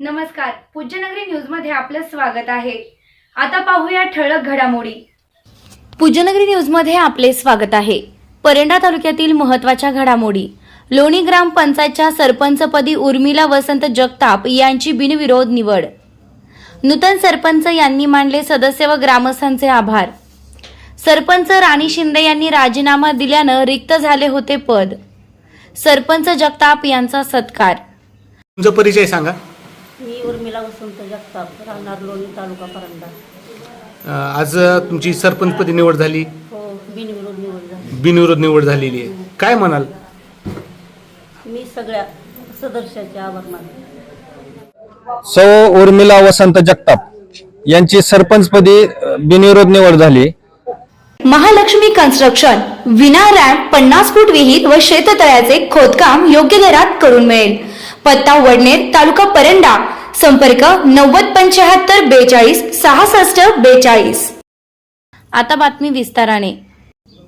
नमस्कार. पूज्यनगरी न्यूजमध्ये आपलं स्वागत आहे. आता पाहूया ठळक घडामोडी. पूज्यनगरी न्यूजमध्ये आपले स्वागत आहे. परंडा तालुक्यातील महत्त्वाच्या घडामोडी. लोणी ग्रामपंचायतच्या सरपंचपदी उर्मिला वसंत जगताप यांची बिनविरोध निवड. नूतन सरपंच यांनी मानले सदस्य व ग्रामस्थांचे आभार. सरपंच राणी शिंदे यांनी राजीनामा दिल्यानं रिक्त झाले होते पद. सरपंच जगताप यांचा सत्कार. तुमचा परिचय सांगा. मी उर्मिला वसंत जगताप राहणार लोणी तालुका परंडा अं, आज तुमची सरपंचपदी निवड झाली. हो बिनविरोध निवड झाली. बिनविरोध निवड झालेली आहे. काय म्हणाल? मी सगळ्या सदस्याचे आभार मानते. सौ उर्मिला वसंत जगताप यांची सरपंचपदी बिनविरोध निवड झाली. महालक्ष्मी कन्स्ट्रक्शन विना रॅम्प पन्नास फूट विहित व शेततळ्याचे खोदकाम योग्य दरात करून मिळेल. पत्ता वडनेर तालुका परंडा संपर्क नव्वद पंच्याहत्तर बेचाळीस सहासष्ट बेचाळीस. आता बातमी विस्ताराने.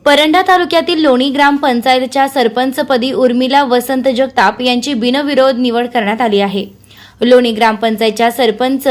परंडा तालुक्यातील लोणी ग्रामपंचायतच्या सरपंचपदी उर्मिला वसंत जगताप यांची बिनविरोध निवड करण्यात आली आहे. लोणी ग्रामपंचायतच्या सरपंच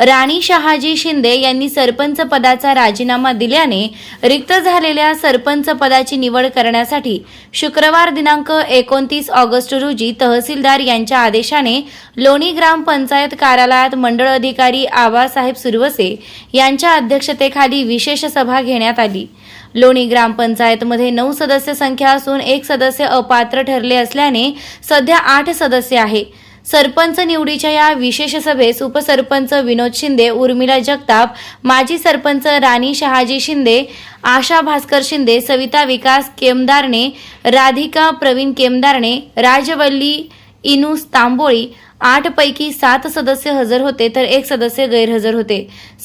राणी शहाजी शिंदे यांनी सरपंच पदाचा राजीनामा दिल्याने रिक्त झालेल्या सरपंच पदाची निवड करण्यासाठी शुक्रवार दिनांक एकोणतीस ऑगस्ट रोजी तहसीलदार यांच्या आदेशाने लोणी ग्रामपंचायत कार्यालयात मंडळ अधिकारी आबासाहेब सुरवसे यांच्या अध्यक्षतेखाली विशेष सभा घेण्यात आली. लोणी ग्रामपंचायतमध्ये नऊ सदस्य संख्या असून एक सदस्य अपात्र ठरले असल्याने सध्या आठ सदस्य आहे. सरपंच निवडीच्या या विशेष सभेस उपसरपंच विनोद शिंदे उर्मिला जगताप माजी सरपंच राणी शहाजी शिंदे आशा भास्कर शिंदे सविता विकास केमदारणे राधिका प्रवीण केमदारणे राजवल्ली इनूस तांबोळी आठ पैकी सात सदस्य हजर होते तर एक सदस्य गैरहजर होते.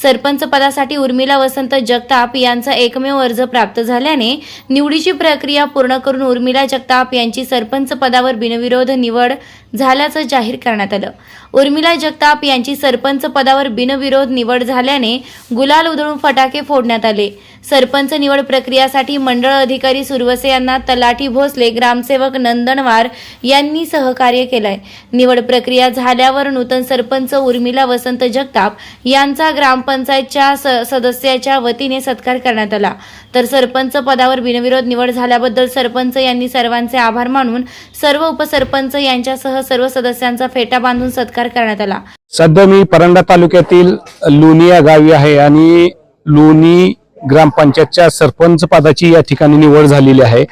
सरपंच पदासाठी उर्मिला वसंत जगताप यांचा एकमेव अर्ज प्राप्त झाल्याने निवडीची प्रक्रिया पूर्ण करून उर्मिला जगताप यांची सरपंच पदावर बिनविरोध निवड झाल्याचं जाहीर करण्यात आलं. उर्मिला जगताप यांची सरपंच पदावर बिनविरोध निवड झाल्याने गुलाल उधळून फटाके फोडण्यात आले. सरपंच निवड प्रक्रियासाठी मंडळ अधिकारी सुरवसे यांना तलाठी भोसले ग्रामसेवक नंदनवार यांनी सहकार्य केलंय. निवड प्रक्रिया झाल्यावर नूतन सरपंच उर्मिला वसंत जगताप यांचा ग्रामपंचायतच्या स- सदस्याच्या वतीने सत्कार करण्यात आला. तर सरपंच पदावर बिनविरोध निवड झाल्याबद्दल सरपंच यांनी सर्वांचे आभार मानून सर्व उपसरपंच यांच्यासह सर्व सदस्यांचा फेटा बांधून सत्कार करण्यात आला. सध्या मी परंडा तालुक्यातील लोणी या गावी आहे आणि लोणी ग्रामपंचायतच्या सरपंच पदाची या ठिकाणी निवड झालेली आहे.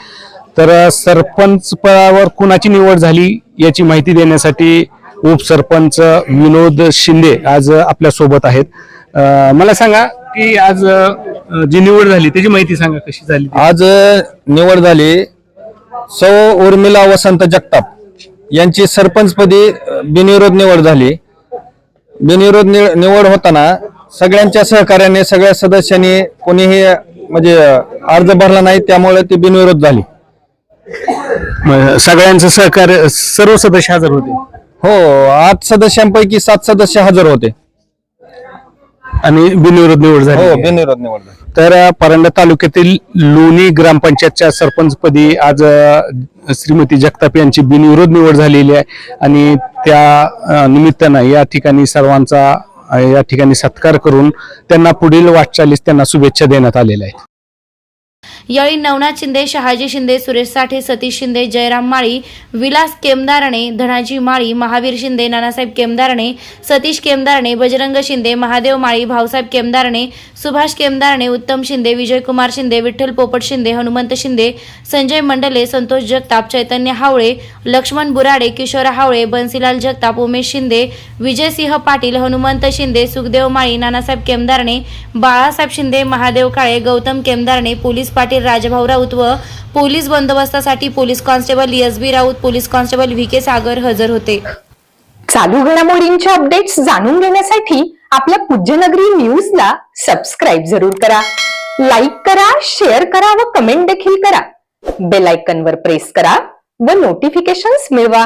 तर सरपंच पदावर कुणाची निवड झाली याची माहिती देण्यासाठी उपसरपंच विनोद शिंदे आज आपल्यासोबत आहेत. मला सांगा की आज जी निवड झाली त्याची माहिती सांगा कशी झाली. आज निवड झाली सौ उर्मिला वसंत जगताप यांची सरपंचपदी बिनविरोध निवड झाली. बिनविरोध निवड होताना सगळ्यांच्या सहकार्याने सगळ्या सदस्यांनी कोणीही म्हणजे अर्ज भरला नाही त्यामुळे ती बिनविरोध झाली. सगळ्यांचं सहकार्य सर्व सदस्य हजर होते. हो आठ सदस्यांपैकी सात सदस्य हजर होते. आणि बिनविरोध निवड हो झाली बिनविरोध निवड झाली. तर अ, परंडा तालुक्यातील लोणी ग्रामपंचायतच्या सरपंचपदी आज अ, श्रीमती जगताप यांची बिनविरोध निवड झालेली आहे. आणि त्या अ, निमित्तानं या ठिकाणी सर्वांचा अ, या ठिकाणी सत्कार करून त्यांना पुढील वाटचालीस त्यांना शुभेच्छा देण्यात आलेल्या आहेत. यावेळी नवनाथ शिंदे शहाजी शिंदे सुरेश साठे सतीश शिंदे जयराम माळी विलास केमदारणे धनाजी माळी महावीर शिंदे नानासाहेब केमदारणे सतीश केमदारणे बजरंग शिंदे महादेव माळी भाऊसाहेब केमदारणे सुभाष केमदारणे उत्तम शिंदे विजयकुमार शिंदे विठ्ठल पोपट शिंदे हनुमंत शिंदे संजय मंडले संतोष जगताप चैतन्य हावळे लक्ष्मण बुराडे किशोर हावळे बन्सीलाल जगताप उमेश शिंदे विजयसिंह पाटील हनुमंत शिंदे सुखदेव माळी नानासाहेब केमदारणे बाळासाहेब शिंदे महादेव काळे गौतम केमदारणे पोलीस पाटील राजभाऊ राऊत व पोलीस बंदोबस्तासाठी police constable S B Raut police constable V K Sagar हजर होते. चालू घडामोडींचे अपडेट्स जाणून घेण्यासाठी आपल्या पूज्यनगरी न्यूजला सबस्क्राईब जरूर करा. लाईक करा शेअर करा व कमेंट देखील करा. बेल आयकनवर प्रेस करा व नोटिफिकेशन्स मिळवा.